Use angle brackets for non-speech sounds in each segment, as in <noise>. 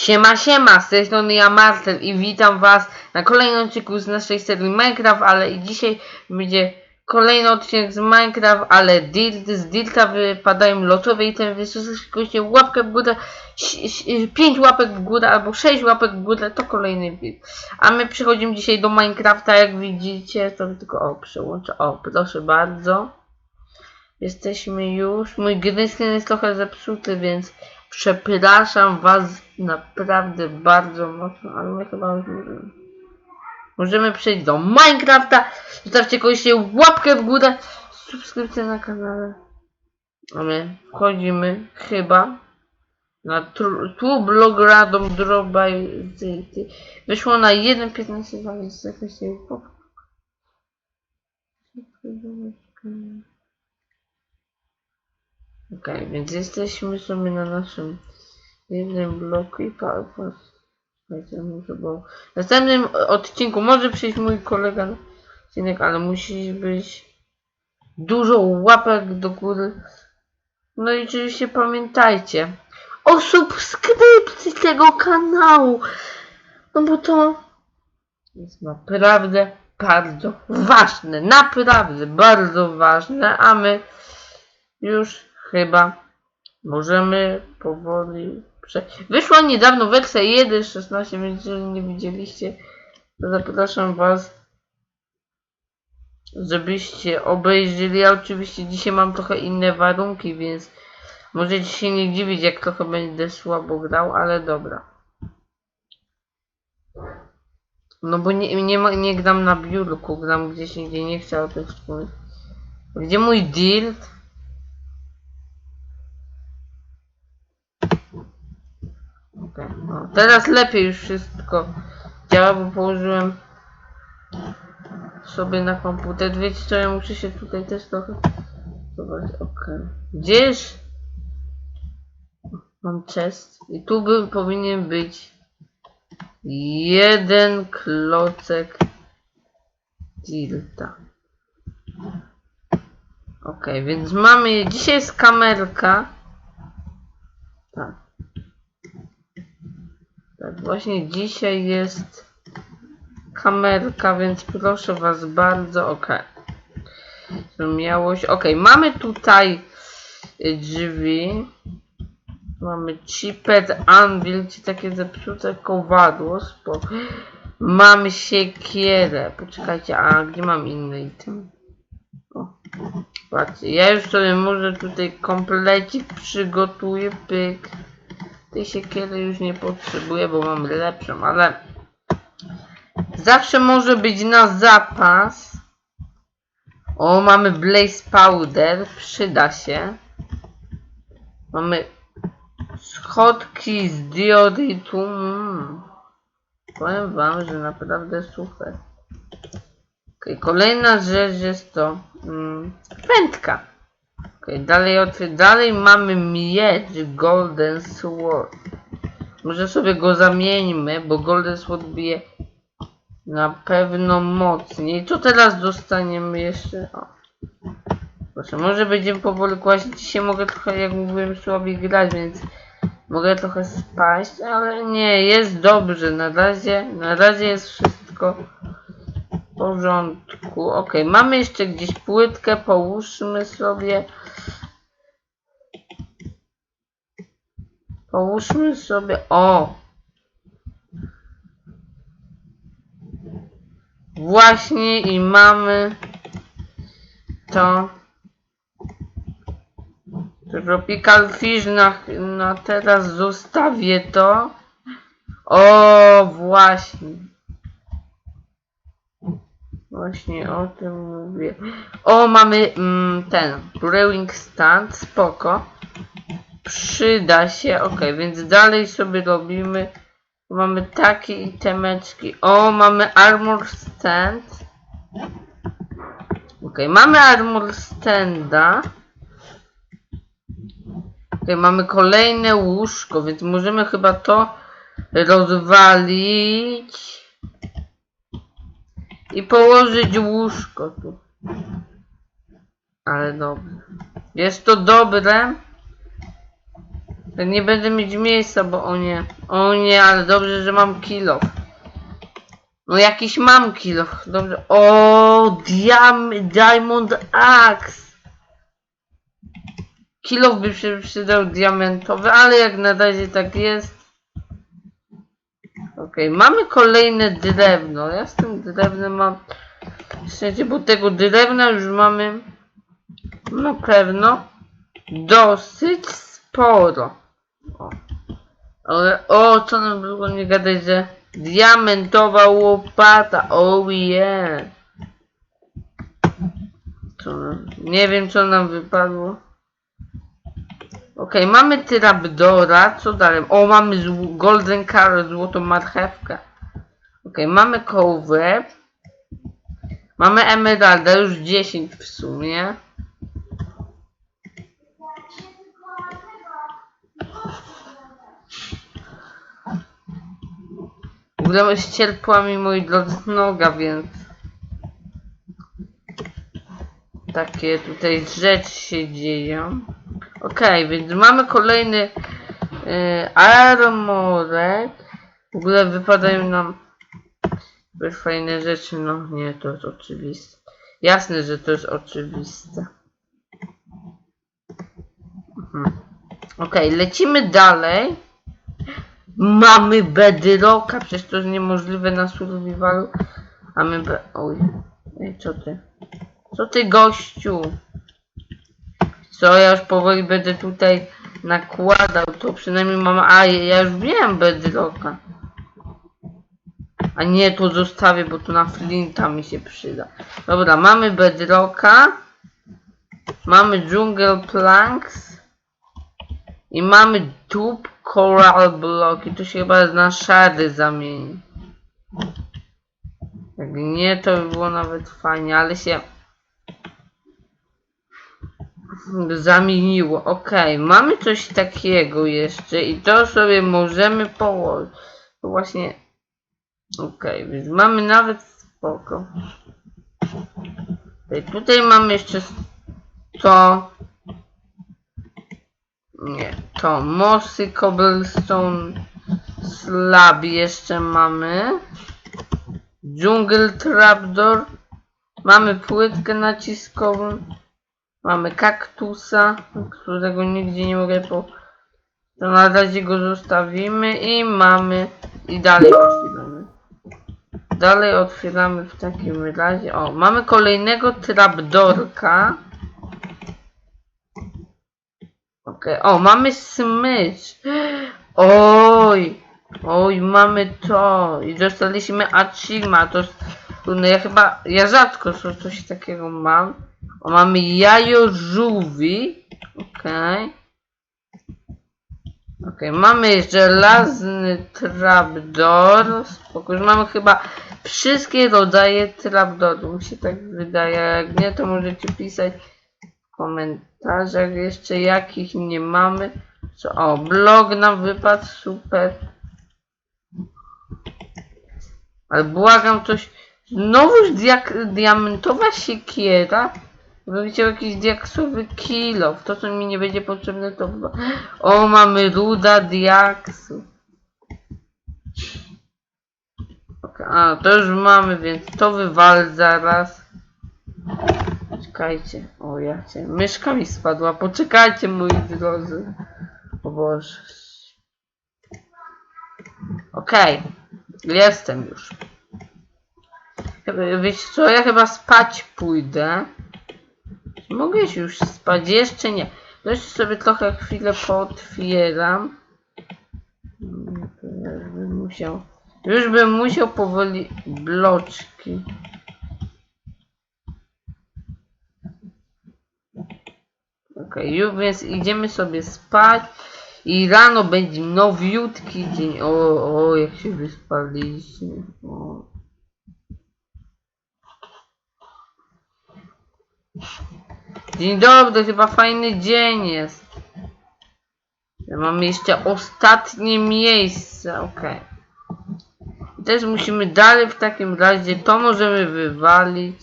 Siema, siema, z tej strony ja Marcel i witam was na kolejnym odcinku z naszej serii Minecraft, ale i dzisiaj będzie kolejny odcinek z Minecraft, ale dirt, z Dirta wypadają losowe i ten wysokości łapkę w górę, 5 łapek w górę albo 6 łapek w górę, to kolejny build. A my przechodzimy dzisiaj do Minecrafta, jak widzicie, to tylko o, przełączę, o, proszę bardzo. Jesteśmy już, mój screen jest trochę zepsuty, więc Przepraszam was naprawdę bardzo mocno, ale my chyba już możemy. Możemy przejść do Minecrafta. Zostawcie koniecznie łapkę w górę, subskrypcję na kanale. A my wchodzimy chyba na Tublogradom Drobaj Wyszło na 1.15 więc jakoś nie Okay, więc jesteśmy sobie na naszym jednym bloku i PowerPoint. Bo w następnym odcinku może przyjść mój kolega na odcinek, ale musi być dużo łapek do góry. No i oczywiście pamiętajcie o subskrypcji tego kanału. No bo to jest naprawdę bardzo ważne. Naprawdę bardzo ważne, a my już chyba możemy powoli przejść. Wyszła niedawno wersja 1.16, więc jeżeli nie widzieliście, to zapraszam Was, żebyście obejrzeli. Ja oczywiście dzisiaj mam trochę inne warunki, więc możecie się nie dziwić, jak trochę będę słabo grał, ale dobra. No bo nie, nie, nie gram na biurku, gram gdzieś indziej, nie chcę o tym wspomnieć. Gdzie mój dirt? Okay. No, teraz lepiej już wszystko działa, bo położyłem sobie na komputer. Wiecie co, ja muszę się tutaj też trochę zobaczyć. Ok. Gdzież mam chest i tu by powinien być jeden klocek tilta. Ok, więc mamy, dzisiaj jest kamerka. Tak, właśnie dzisiaj jest kamerka, więc proszę Was bardzo, ok. Zrozumiałość, ok. Mamy tutaj drzwi. Mamy chipet, anvil, czy takie zepsute kowadło, spoko. Mamy siekierę. Poczekajcie, a gdzie mam inny item? O, patrzcie, ja już sobie może tutaj komplecik przygotuję, pyk. Tej siekiery już nie potrzebuję, bo mam lepszą, ale zawsze może być na zapas. O, mamy Blaze Powder, przyda się. Mamy schodki z diodytu. Mm. Powiem wam, że naprawdę super. Okay, kolejna rzecz jest to mm, wędka. Okay, dalej, dalej mamy miecz Golden Sword. Może sobie go zamieńmy, bo Golden Sword bije na pewno mocniej. Co teraz dostaniemy jeszcze? O. Proszę, może będziemy powoli kłaść. Dzisiaj mogę trochę, jak mówiłem, słabiej grać, więc mogę trochę spaść, ale nie, jest dobrze. Na razie, na razie jest wszystko w porządku. Ok, mamy jeszcze gdzieś płytkę, połóżmy sobie. Połóżmy sobie, o! Właśnie i mamy to Tropical Fish na, na teraz zostawię to. O, właśnie. Właśnie o tym mówię. O, mamy mm, ten brewing stand, spoko. Przyda się, ok, więc dalej sobie robimy. Mamy takie itemeczki. O, mamy armor stand. Ok, mamy armor standa. Ok, mamy kolejne łóżko, więc możemy chyba to rozwalić. I położyć łóżko tu. Ale dobrze. Jest to dobre. Nie będę mieć miejsca, bo o nie. O nie, ale dobrze, że mam kilo. No jakiś mam kilo. Dobrze. O, diam, Diamond Axe. Kilo by się przydał diamentowy, ale jak na razie tak jest. Okej, mamy kolejne drewno. Ja z tym drewnem mam... Szczerze, bo tego drewna już mamy na pewno dosyć sporo. O. Ale o, co nam było nie gadać, że diamentowa łopata, oh yeah. Nam, nie wiem co nam wypadło. Okej, mamy Tyrabdora, co dalej? O, mamy Golden Carrot, złotą marchewkę. Okej, mamy kołwę. Mamy Emeralda, już 10 w sumie. Ogóle ścierpła mi mój drodzy noga, więc... Takie tutaj rzeczy się dzieją. Okej, więc mamy kolejny yy, armorek. W ogóle wypadają nam fajne rzeczy. No nie, to jest oczywiste. Jasne, że to jest oczywiste. Mhm. Okej, lecimy dalej. Mamy bedrocka, przecież to jest niemożliwe na survivalu. Mamy be... Oj, Ej, co ty? Co ty gościu? Co, ja już powoli będę tutaj nakładał, to przynajmniej mam... A, ja już wiem bedrocka. A nie, to zostawię, bo to na flinta mi się przyda. Dobra, mamy bedrocka. Mamy jungle planks. I mamy tube coral block. I to się chyba na szary zamieni. Jak nie, to by było nawet fajnie, ale się zamieniło. Okej, mamy coś takiego jeszcze i to sobie możemy położyć. Właśnie... Okej, więc mamy nawet spoko. Tutaj mamy jeszcze to... Nie, to mossy, cobblestone, slab jeszcze mamy. Jungle trapdoor. Mamy płytkę naciskową. Mamy kaktusa, którego nigdzie nie mogę po... To na razie go zostawimy i mamy... I dalej otwieramy. Dalej otwieramy w takim razie. O, mamy kolejnego trapdorka. Okej, o, mamy smycz. Oj, oj, mamy to. I dostaliśmy Achima. To no ja chyba, ja rzadko co, coś takiego mam. O, mamy jajo żółwi. Okej. Okej, mamy żelazny trapdoor. Spoko, już mamy chyba wszystkie rodzaje trapdoorów. Mi się tak wydaje. Jak nie, to możecie pisać w komentarzach jeszcze jakich nie mamy. Co, o, blog nam wypadł, super. Ale błagam coś. Znowuż diak diamentowa siekiera. Bym chciał jakiś diaksowy kilo. To co mi nie będzie potrzebne to chyba. O, mamy ruda diaksu. A, to już mamy, więc to wywal zaraz. Czekajcie. O, ja cię. Myszka mi spadła. Poczekajcie, moi drodzy. O Boże. Okej. Jestem już. Wiecie co, ja chyba spać pójdę. Mogę się już spać? Jeszcze nie. Jeszcze sobie trochę chwilę pootwieram. Bym musiał. Już bym musiał powoli bloczki. Okej, już więc idziemy sobie spać. I rano będzie nowiutki dzień. O, o, jak się wyspaliśmy. O. Dzień dobry, chyba fajny dzień jest. Mamy jeszcze ostatnie miejsce. I Też musimy dalej w takim razie, to możemy wywalić.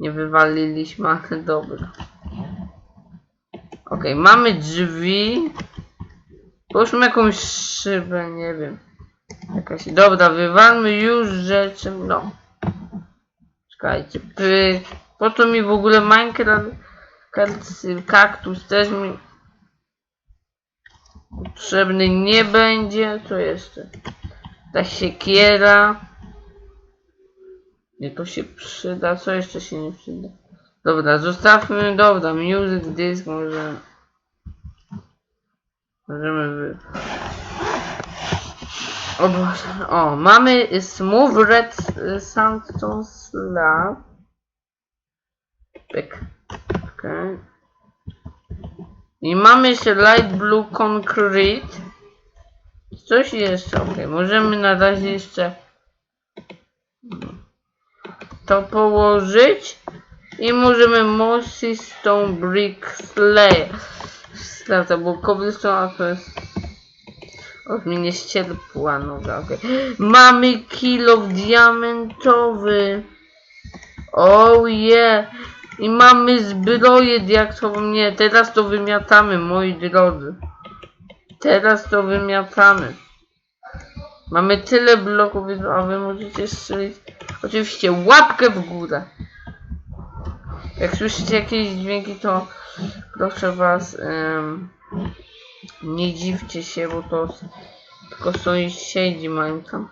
Nie wywaliliśmy, ale dobra. Okej, mamy drzwi. Poszmy jakąś szybę, nie wiem. Jakaś, dobra, wywalmy już rzeczy, no. Czekajcie, pyk. Po co mi w ogóle Minecraft, kak- kaktus też mi potrzebny nie będzie. Co jeszcze? Ta siekiera. Nie, to się przyda. Co jeszcze się nie przyda? Dobra, zostawmy, dobra, music disk może... Możemy wy... O, Boże. o, mamy Smooth Red Sandstone Slab. Pyk. Okay. I mamy jeszcze Light Blue Concrete. Coś jeszcze, ok. Możemy na razie jeszcze to położyć. I możemy Mossy Stone Brick Slayer. Sprawdza, bo cobblestone a to jest... O, mi nie ścierpła noga, okej. Mamy kilo diamentowy. Oh yeah. I mamy zbroję diaktową. Nie, teraz to wymiatamy, moi drodzy. Teraz to wymiatamy. Mamy tyle bloków, a wy możecie strzelić. Oczywiście łapkę w górę. Jak słyszycie jakieś dźwięki, to proszę was, nie dziwcie się, bo to tylko sąsiedzi mają tam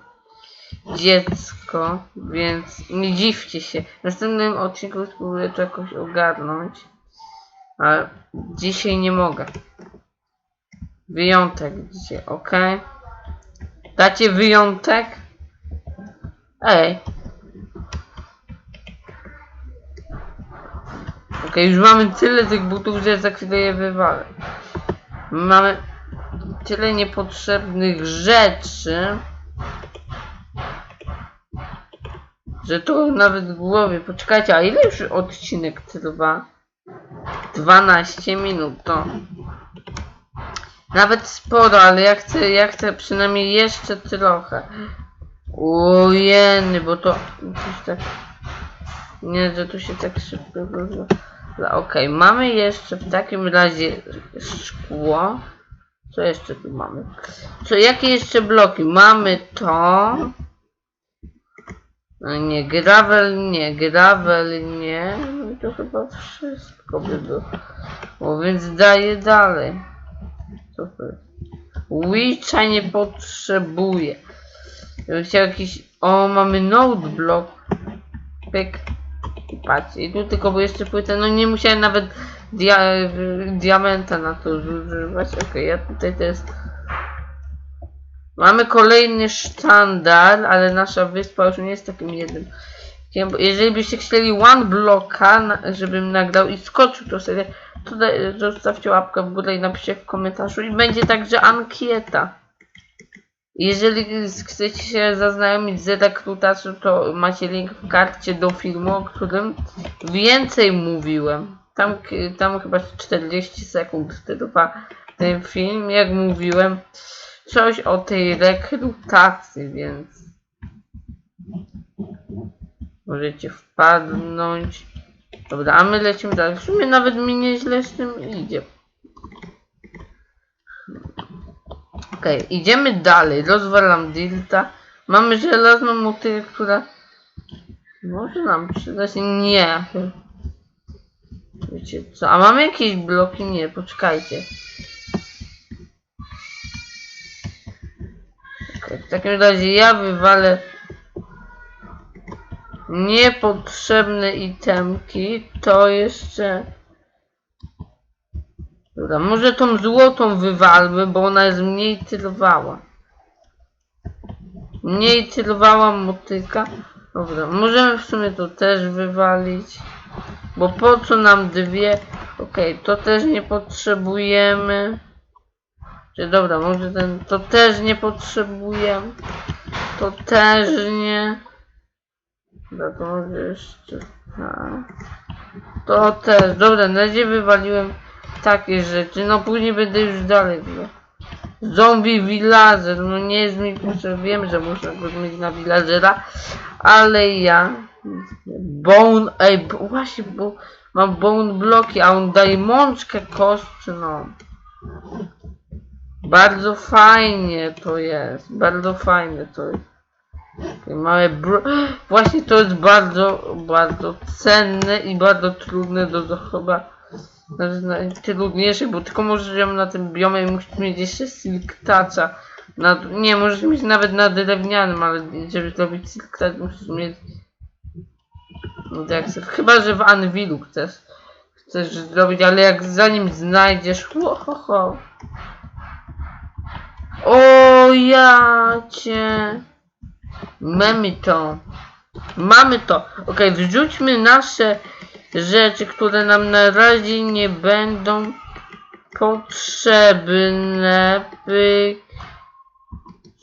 dziecko, więc nie dziwcie się. W następnym odcinku spróbuję to jakoś ogarnąć, ale dzisiaj nie mogę. Wyjątek dzisiaj, ok? Dacie wyjątek? Ej. Okej, już mamy tyle tych butów, że za chwilę je wywalę. Mamy tyle niepotrzebnych rzeczy, że to nawet w głowie. Poczekajcie, a ile już odcinek trwa? 12 minut, to nawet sporo, ale ja chcę, ja chcę przynajmniej jeszcze trochę. Ojeny, bo to tak... Nie, że tu się tak szybko Okej, mamy jeszcze w takim razie szkło. Co jeszcze tu mamy? Co, jakie jeszcze bloki? Mamy to. No nie, gravel nie, gravel nie. No i to chyba wszystko by było. O, więc daję dalej. Jest? Witcha nie potrzebuję. Ja chciał jakiś... O, mamy node block. Pyk. Patrz, i tu tylko bo jeszcze płytę, no nie musiałem nawet dia diamenta na to zużywać. Okej, ja tutaj też... Mamy kolejny sztandar, ale nasza wyspa już nie jest takim jednym. Jeżeli byście chcieli one blocka, żebym nagrał i skoczył to sobie, to zostawcie łapkę w górę i napiszcie w komentarzu i będzie także ankieta. Jeżeli chcecie się zaznajomić z rekrutacją, to macie link w karcie do filmu, o którym więcej mówiłem. Tam, tam chyba 40 sekund trwa ten film, jak mówiłem. Coś o tej rekrutacji, więc możecie wpadnąć. Dobra, a my lecimy dalej. W sumie nawet mi nieźle z tym idzie. Okej, idziemy dalej. Rozwalam Dilta. Mamy żelazną motylę, która może nam przydać. Nie. Wiecie co? A mamy jakieś bloki? Nie, poczekajcie. Okej, w takim razie ja wywalę niepotrzebne itemki. To jeszcze... Dobra, może tą złotą wywalmy, bo ona jest mniej trwała. Mniej trwała motyka. Dobra, możemy w sumie to też wywalić. Bo po co nam dwie? Okej, to też nie potrzebujemy. Czy dobra, może ten... To też nie potrzebujemy. To też nie. Dobra, to może jeszcze... Tak. To też. Dobra, na razie wywaliłem takie rzeczy. No później będę już dalej. No. Zombie villager. No nie jest mi potrzebny. Wiem, że muszę go zmienić na villagera. Ale ja... Bone... Ej, bo, właśnie, bo mam bone bloki, a on daje mączkę kostną. Bardzo fajnie to jest. Bardzo fajne to jest. Małe bro... Właśnie to jest bardzo, bardzo cenne i bardzo trudne do zachowania. Znaczy, naj- trudniejsze, bo tylko możesz ją na tym biomie i musisz mieć jeszcze silk toucha. Na, nie, możesz mieć nawet na drewnianym, ale żeby zrobić silk touch musisz mieć... No tak, chyba, że w Anvilu chcesz. Chcesz zrobić, ale jak zanim znajdziesz... Ho, ho, ho. O ja cię. Mamy to. Mamy to. Okej, wrzućmy nasze rzeczy, które nam na razie nie będą potrzebne. W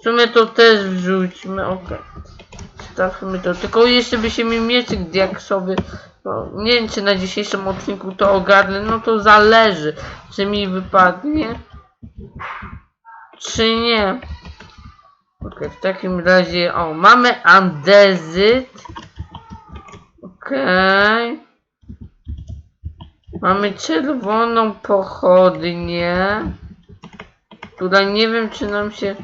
sumie to też wrzućmy. Okej. Stawmy to. Tylko jeszcze by się mi mieczyk diaksowy. No, nie wiem czy na dzisiejszym odcinku to ogarnę. No to zależy. Czy mi wypadnie. Czy nie. Okej, w takim razie, o, mamy andezyt. Okej. Mamy czerwoną pochodnię. Która nie wiem, czy nam się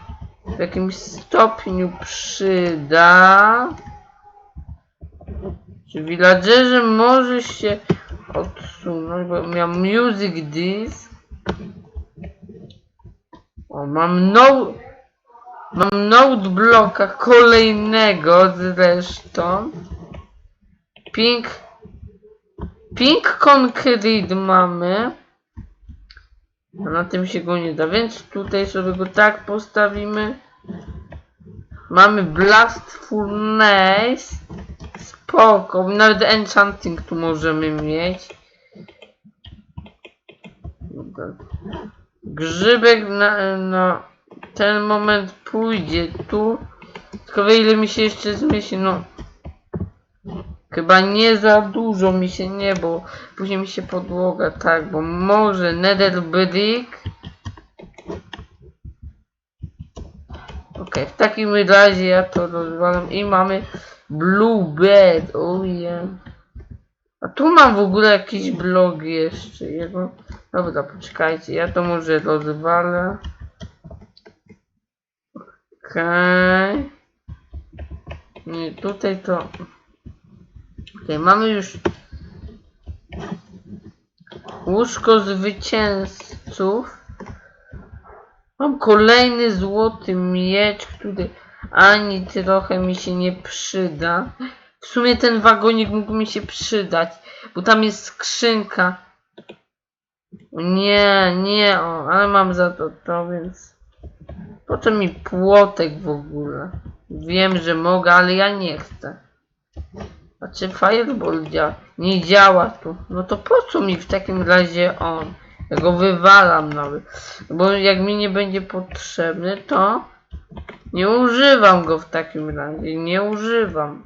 w jakimś stopniu przyda. Czy villagerze może się odsunąć, bo miał music disc. O, mam no... Mam note bloka kolejnego zresztą. Pink. Pink Concrete mamy. A na tym się go nie da, więc tutaj sobie go tak postawimy. Mamy Blast Furnace. Spoko, nawet Enchanting tu możemy mieć. Grzybek na, na ten moment pójdzie tu. Tylko ile mi się jeszcze zmieści, no. Chyba nie za dużo mi się nie, bo później mi się podłoga, tak, bo może Nether Brick. Okej, w takim razie ja to rozwalam i mamy Blue Bed, ojej. A tu mam w ogóle jakiś blog jeszcze, jego. Dobra, poczekajcie, ja to może rozwalę. Okej. Nie, tutaj to... Okej, mamy już... Łóżko zwycięzców. Mam kolejny złoty miecz, który ani trochę mi się nie przyda. W sumie ten wagonik mógł mi się przydać, bo tam jest skrzynka. Nie, nie, o, ale mam za to to, więc... Po co mi płotek w ogóle? Wiem, że mogę, ale ja nie chcę. A czy Fireball? Nie działa tu. No to po co mi w takim razie on? Ja go wywalam nawet. Bo jak mi nie będzie potrzebny, to nie używam go w takim razie. Nie używam.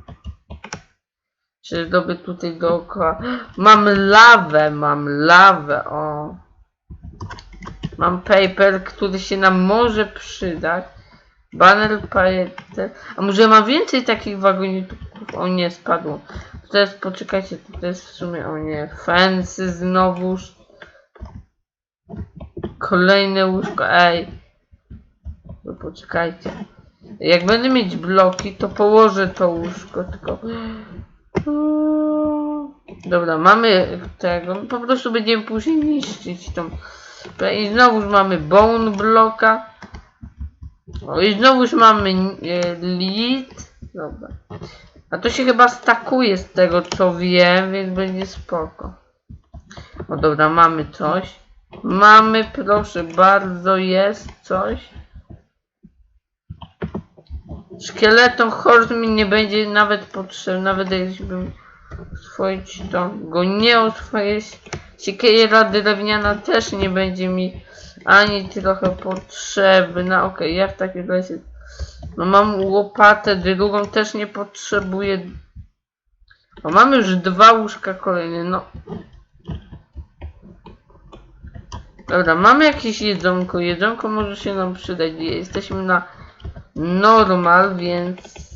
Czy zdobyć tutaj dookoła? Mam lawę, mam lawę, o. Mam paper, który się nam może przydać. Banner palety. A może ma więcej takich wagoników? O nie, spadło. To poczekajcie, to jest w sumie, o nie, fensy znowuż. Kolejne łóżko, ej. No poczekajcie. Jak będę mieć bloki, to położę to łóżko, tylko... Dobra, mamy tego. Po prostu będziemy później niszczyć tą. I znowuż mamy bone bloka. O, i znowuż mamy e, lead. Dobra. A to się chyba stakuje z tego co wiem, więc będzie spoko. O dobra, mamy coś. Mamy, proszę bardzo, jest coś. Szkieleton horse mi nie będzie nawet potrzebny, nawet jeśli oswoić to go nie oswoić. Siekiera drewniana też nie będzie mi ani trochę potrzebna. Okej, okay, ja w takim razie no mam łopatę, drugą też nie potrzebuję. O, mamy już dwa łóżka kolejne, no. Dobra, mamy jakieś jedzonko. Jedzonko może się nam przydać. Jesteśmy na normal, więc...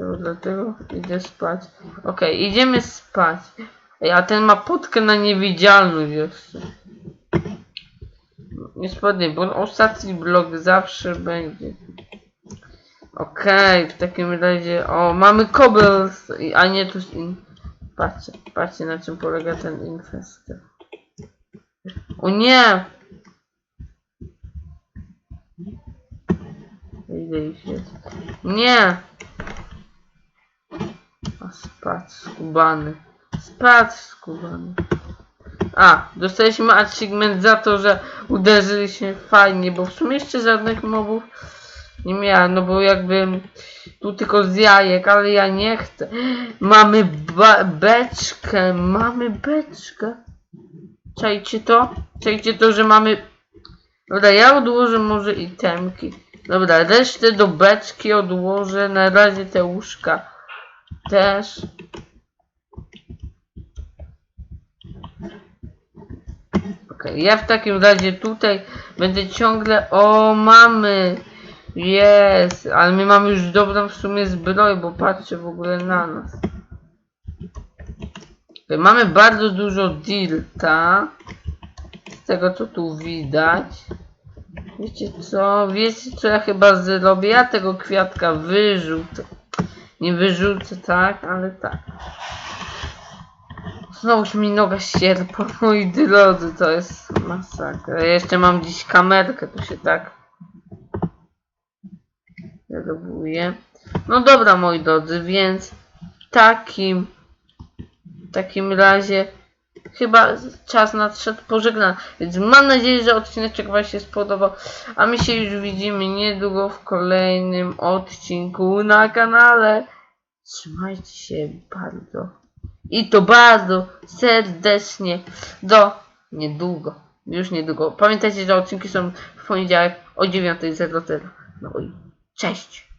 Dobra, dlatego idę spać. Okej, idziemy spać. Ej, a ten ma potkę na niewidzialność jeszcze. Nie spadnie, bo ostatni blok zawsze będzie. Okej, w takim razie, o, mamy cobbles, a nie tu in... Patrzcie, patrzcie na czym polega ten infester. O nie! Ile ich? Nie! A spadł skubany. Spadł skubany. A, dostaliśmy achievement za to, że uderzyliśmy fajnie, bo w sumie jeszcze żadnych mobów nie miałem, no bo jakby tu tylko z jajek, ale ja nie chcę. Mamy beczkę, mamy beczkę. Czajcie to? Czajcie to, że mamy... Dobra, ja odłożę może itemki. Dobra, resztę do beczki odłożę, na razie te łóżka też. Okej, ja w takim razie tutaj będę ciągle... O, mamy! Jest! Ale my mamy już dobrą w sumie zbroję, bo patrzcie w ogóle na nas. Okej, mamy bardzo dużo dirta. Z tego co tu widać. Wiecie co? Wiecie co ja chyba zrobię? Ja tego kwiatka wyrzucę. Nie wyrzucę, tak? Ale tak. Znowuż mi noga ścierpa, <laughs> moi drodzy, to jest masakra. Ja jeszcze mam dziś kamerkę, to się tak zaloguje. No dobra, moi drodzy, więc w takim w takim razie chyba czas nadszedł pożegnania. Więc mam nadzieję, że odcinek Wam się spodobał. A my się już widzimy niedługo w kolejnym odcinku na kanale. Trzymajcie się bardzo. I to bardzo serdecznie do niedługo. Już niedługo. Pamiętajcie, że odcinki są w poniedziałek o 9.00. No i cześć.